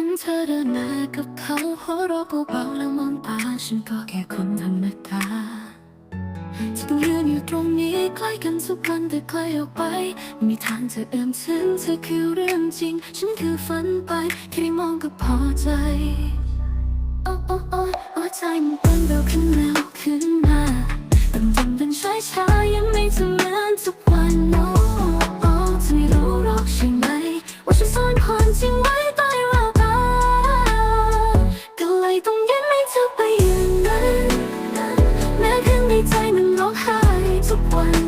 ห็นเธอเดินมากับเขาหัวเราะเบาๆแล้วมองตาฉันก็แค่คนธรรมดาที่ต้องยืนอยู่ตรงนี้ใกล้กันทุกวันแต่ไกลออกไปไม่มีทางจะเอื้อมถึงเธอคือเรื่องจริง ฉันคือฝันไปแค่ได้มองก็พอใจโอ้โอ้โอ้โอ้ใจมันเต้นเร็วขึ้นแล้วขึ้นมาตั้งจนเป็นช้าช้ายังไม่จะเหมือนทุกวันโอ้ ต้องยันไม่เธอไปอย่างนั้นแม้ข้างในใจมันร้องไห้ทุกวัน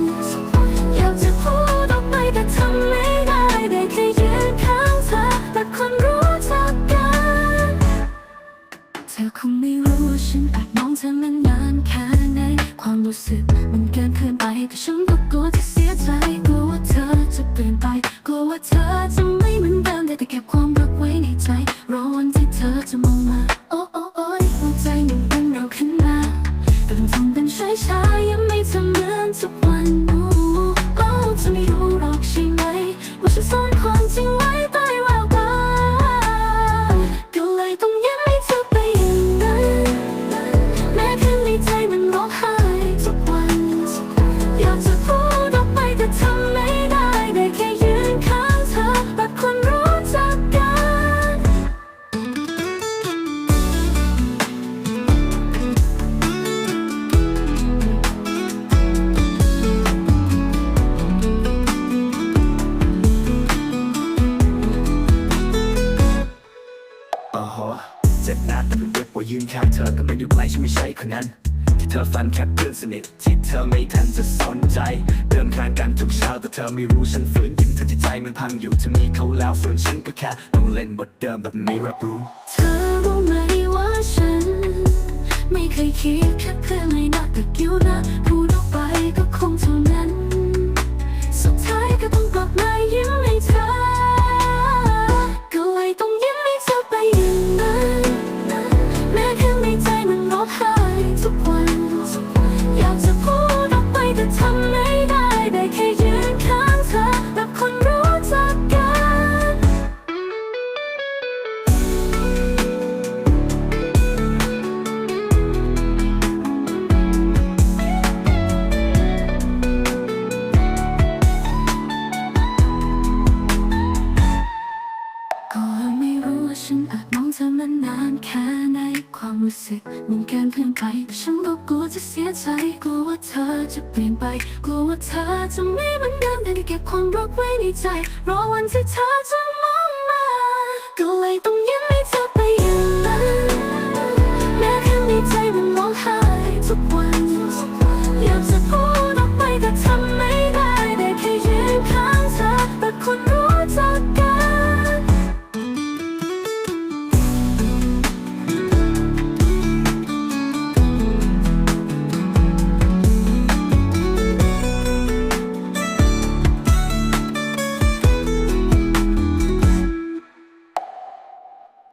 อยากจะพูดออกไปแต่ทำไม่ได้ได้แค่ยืนข้างเธอแต่คนรู้จักกันเธอคงไม่รู้ว่าฉันแอบมองเธอมานานแค่ไหนความรู้สึกมันเกินเกินไปแต่ฉัน แต่มันทำเป็ โอ้โหเจ็บหน้าแต่เป็นเว็บว่ายืนข้างเธอก็ไม่ดูไกลฉันไม่ใช่คนนั้น ที่เธอฝันแค่เพื่อนสนิทที่เธอไม่ทันจะสนใจ เดินข้างกันทุกเช้าแต่เธอไม่รู้ฉันฝืนยิ้มเธอที่ใจมันพังอยู่เธอมีเขาแล้วส่วนฉันก็แค่ต้องเล่นบทเดิมแบบไม่รับรู้ เธอรู้ไหมว่าฉัน ไม่เคยคิดแค่เพื่อนเลยนะแต่กิ้วนะพูดออกไปก็คงเท่ ว่าฉันอาจมองเธอมานานแค่ไหนความรู้สึกมันเกินเพื่อนไปฉันก็กลัวจะเสียใจกลัวว่าเธอจะเปลี่ยนไป กลัวว่าเธอจะไม่เหมือนเดิมแต่เก็บความรักไว้ในใจรอวันที่เธอจะ